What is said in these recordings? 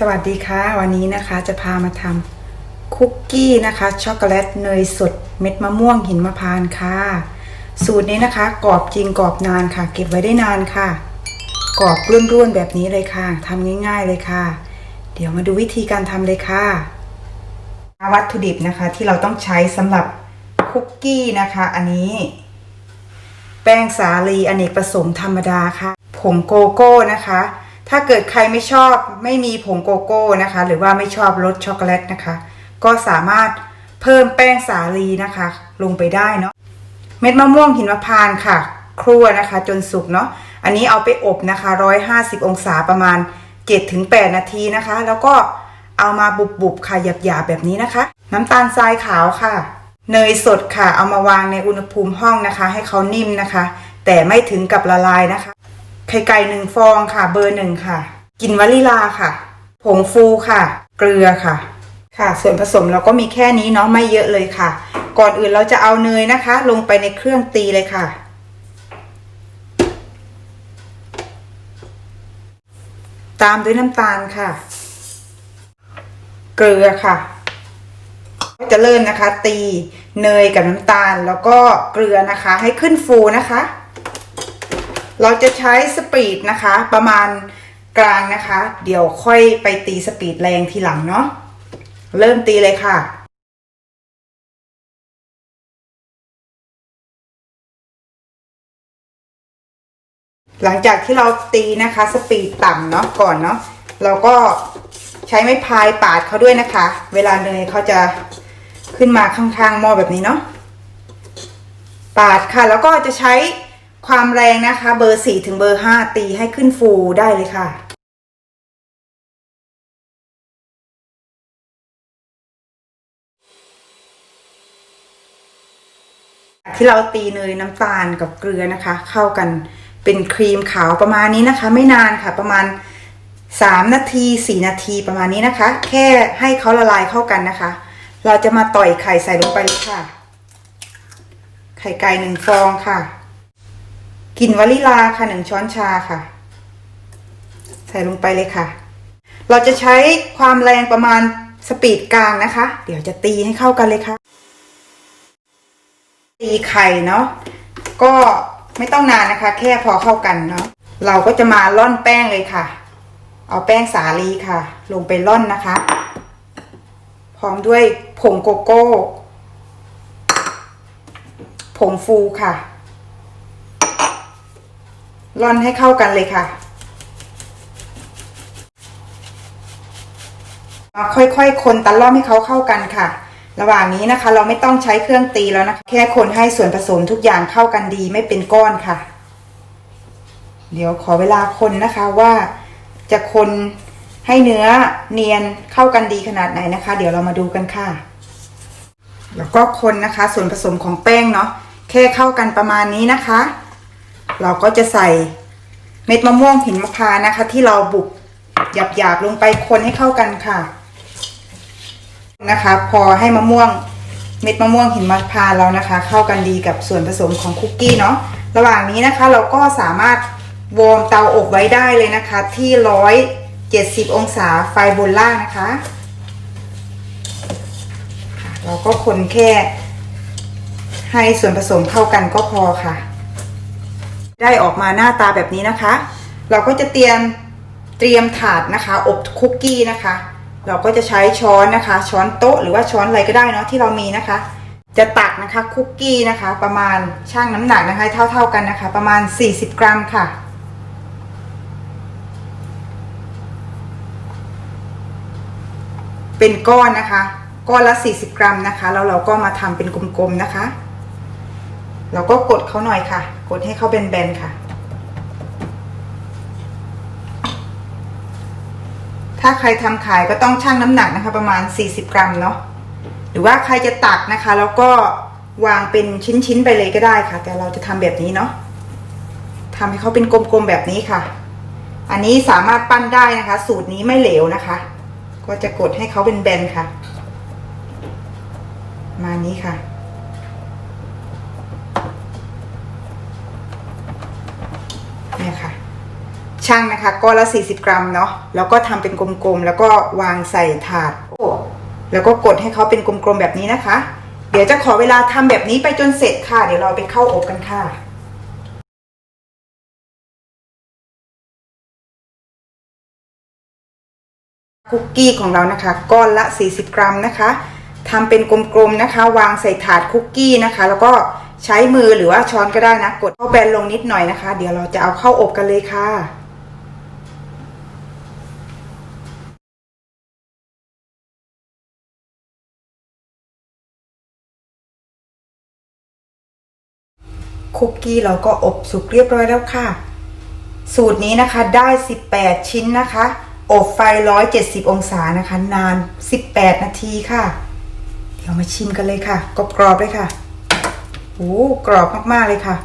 สวัสดีค่ะ วันนี้นะคะจะพามาทำคุกกี้นะคะช็อกโกแลตเนยสดเม็ดมะม่วงหินมะพร้านค่ะ สูตรนี้นะคะกรอบจริงกรอบนานค่ะ เก็บไว้ได้นานค่ะกรอบร่วนๆแบบนี้เลยค่ะทำง่าย ๆเลยค่ะ เดี๋ยวมาดูวิธีการทำเลยค่ะ วัตถุดิบนะคะที่เราต้องใช้สำหรับคุกกี้นะคะ อันนี้ แป้งสาลีอเนกประสงค์ธรรมดาค่ะ ผงโกโก้นะคะ ถ้าเกิดใครไม่ชอบไม่มีผงโกโก้นะคะ หรือว่าไม่ชอบรสช็อกโกแลตนะคะ ก็สามารถเพิ่มแป้งสาลีนะคะ ลงไปได้เนาะเม็ดมะม่วงหินมะพร้านค่ะ ครัวนะคะ จนสุกเนาะอันนี้เอาไปอบนะคะ 150 องศาประมาณ 7-8 นาทีนะคะ แล้วก็เอามาบุบๆค่ะหยาบๆแบบนี้นะคะ น้ำตาลทรายขาวค่ะ เนยสดค่ะ เอามาวางในอุณหภูมิห้องนะคะ ให้เขานิ่มนะคะ แต่ไม่ถึงกับละลายนะคะ ไข่ไก่หนึ่งฟองค่ะ เบอร์หนึ่งค่ะกินวานิลาค่ะ ผงฟูค่ะ เกลือค่ะ ค่ะ ส่วนผสมเราก็มีแค่นี้เนาะไม่เยอะเลยค่ะ ก่อนอื่นเราจะเอาเนยนะคะ ลงไปในเครื่องตีเลยค่ะ ตามด้วยน้ำตาลค่ะ เกลือค่ะก็จะเริ่มนะคะ ตีเนยกับน้ำตาลแล้วก็เกลือนะคะ ให้ขึ้นฟูนะคะ เราจะใช้สปีดนะคะ ประมาณกลางนะคะ เดี๋ยวค่อยไปตีสปีดแรงทีหลังเนาะเริ่มตีเลยค่ะหลังจากที่เราตีนะคะสปีดต่ำเนาะก่อนเนาะเราก็ใช้ไม้พายปาดเขาด้วยนะคะ เวลาเนยเขาจะขึ้นมาข้างๆหม้อแบบนี้เนาะปาดค่ะ แล้วก็จะใช้ ความแรงนะคะ เบอร์สี่ถึงเบอร์ห้าตีให้ขึ้นฟูได้เลยค่ะที่เราตีเนยน้ำตาลกับเกลือนะคะ เข้ากันเป็นครีมขาวประมาณนี้นะคะ ไม่นานค่ะประมาณสามนาทีสี่นาทีประมาณนี้นะคะ แค่ให้เขาละลายเข้ากันนะคะ เราจะมาต่อยไข่ใส่ลงไปเลยค่ะ ไข่ไก่หนึ่งฟองค่ะ กลิ่นวานิลาค่ะหนึ่งช้อนชาค่ะ ใส่ลงไปเลยค่ะ เราจะใช้ความแรงประมาณสปีดกลางนะคะ เดี๋ยวจะตีให้เข้ากันเลยค่ะ ตีไข่เนาะก็ไม่ต้องนานนะคะ แค่พอเข้ากันเนาะเราก็จะมาล่อนแป้งเลยค่ะ เอาแป้งสาลีค่ะ ลงไปล่อนนะคะ พร้อมด้วยผงโกโก้ ผงฟูค่ะ ร่อนให้เข้ากันเลยค่ะ ค่อยๆคนตะล่อมให้เขาเข้ากันค่ะ ระหว่างนี้นะคะ เราไม่ต้องใช้เครื่องตีแล้วนะคะ แค่คนให้ส่วนผสมทุกอย่างเข้ากันดีไม่เป็นก้อนค่ะ เดี๋ยวขอเวลาคนนะคะว่าจะคนให้เนื้อเนียนเข้ากันดีขนาดไหนนะคะ เดี๋ยวเรามาดูกันค่ะ แล้วก็คนนะคะ ส่วนผสมของแป้งเนาะแค่เข้ากันประมาณนี้นะคะ เราก็จะใส่เม็ดมะม่วงหินมะพร้าวนะคะ ที่เราบุกหยาบๆลงไปคนให้เข้ากันค่ะ นะคะ พอให้มะม่วงเม็ดมะม่วงหินมะพร้าวแล้วนะคะ เข้ากันดีกับส่วนผสมของคุกกี้เนาะระหว่างนี้นะคะ เราก็สามารถวอร์มเตาอบไว้ได้เลยนะคะ ที่ร้อยเจ็ดสิบองศาไฟบนล่างนะคะ เราก็คนแค่ให้ส่วนผสมเข้ากันก็พอค่ะ ได้ออกมาหน้าตาแบบนี้นะคะ เราก็จะเตรียมเตรียมถาดนะคะ อบคุกกี้นะคะ เราก็จะใช้ช้อนนะคะ ช้อนโต๊ะหรือว่าช้อนอะไรก็ได้เนาะที่เรามีนะคะ จะตักนะคะคุกกี้นะคะ ประมาณช่างน้ำหนักนะคะ เท่า ๆกันนะคะ ประมาณ 40 กรัมค่ะเป็นก้อนนะคะ ก้อนละ 40 กรัมนะคะ แล้วเราก็มาทำเป็นกลมๆนะคะ เราก็กดเขาหน่อยค่ะ กดให้เขาเป็นแบนๆค่ะ ถ้าใครทำขายก็ต้องชั่งน้ำหนักนะคะ ประมาณ 40 กรัมเนาะหรือว่าใครจะตักนะคะ แล้วก็วางเป็นชิ้นๆไปเลยก็ได้ค่ะ แต่เราจะทำแบบนี้เนาะทำให้เขาเป็นกลมๆแบบนี้ค่ะ อันนี้สามารถปั้นได้นะคะ สูตรนี้ไม่เหลวนะคะ ก็จะกดให้เขาเป็นแบนค่ะ มานี้ค่ะ เนี่ยค่ะ ช่างนะคะก้อนละ 40 กรัมเนาะแล้วก็ทำเป็นกลมๆแล้วก็วางใส่ถาดอ้แล้วก็กดให้เขาเป็นกลมๆแบบนี้นะคะ เดี๋ยวจะขอเวลาทำแบบนี้ไปจนเสร็จค่ะ เดี๋ยวเราไปเข้าอบกันค่ะคุกกี้ของเรานะคะ ก้อนละ 40 กรัมนะคะทำเป็นกลมๆนะคะ วางใส่ถาดคุกกี้นะคะ แล้วก็ใช้มือหรือว่าช้อนก็ได้นะ กดเข้าแบนลงนิดหน่อยนะคะ เดี๋ยวเราจะเอาเข้าอบกันเลยค่ะ คุกกี้เราก็อบสุกเรียบร้อยแล้วค่ะ สูตรนี้นะคะได้ 18 ชิ้นนะคะ อบไฟ 170 องศานะคะ นาน 18 นาทีค่ะ เดี๋ยวมาชิมกันเลยค่ะกรอบๆเลยค่ะโอ้กรอบมาก ๆ เลยค่ะ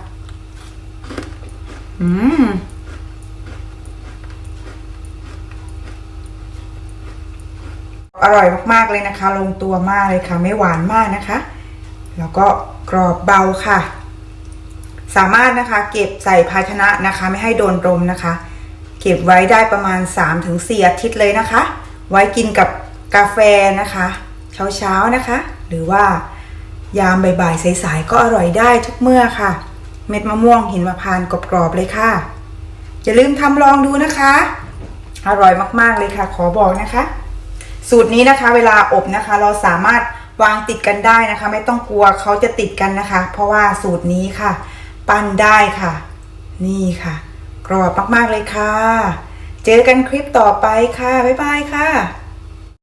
อืมอร่อยมาก ๆ เลยนะคะ ลงตัวมากเลยค่ะ ไม่หวานมากนะคะ แล้วก็กรอบเบาค่ะ สามารถนะคะเก็บใส่ภาชนะนะคะ ไม่ให้โดนลมนะคะ เก็บไว้ได้ประมาณ 3-4 อาทิตย์เลยนะคะ ไว้กินกับกาแฟนะคะ เช้าๆนะคะ หรือว่ายามบ่ายๆสายๆก็อร่อยได้ทุกเมื่อค่ะ เม็ดมะม่วงหินมะพร้านกรอบๆเลยค่ะ อย่าลืมทำลองดูนะคะ อร่อยมากๆเลยค่ะ ขอบอกนะคะ สูตรนี้นะคะ เวลาอบนะคะ เราสามารถวางติดกันได้นะคะ ไม่ต้องกลัวเขาจะติดกันนะคะ เพราะว่าสูตรนี้ค่ะ ปั้นได้ค่ะ นี่ค่ะ กรอบมากๆเลยค่ะ เจอกันคลิปต่อไปค่ะ บ๊ายบายค่ะ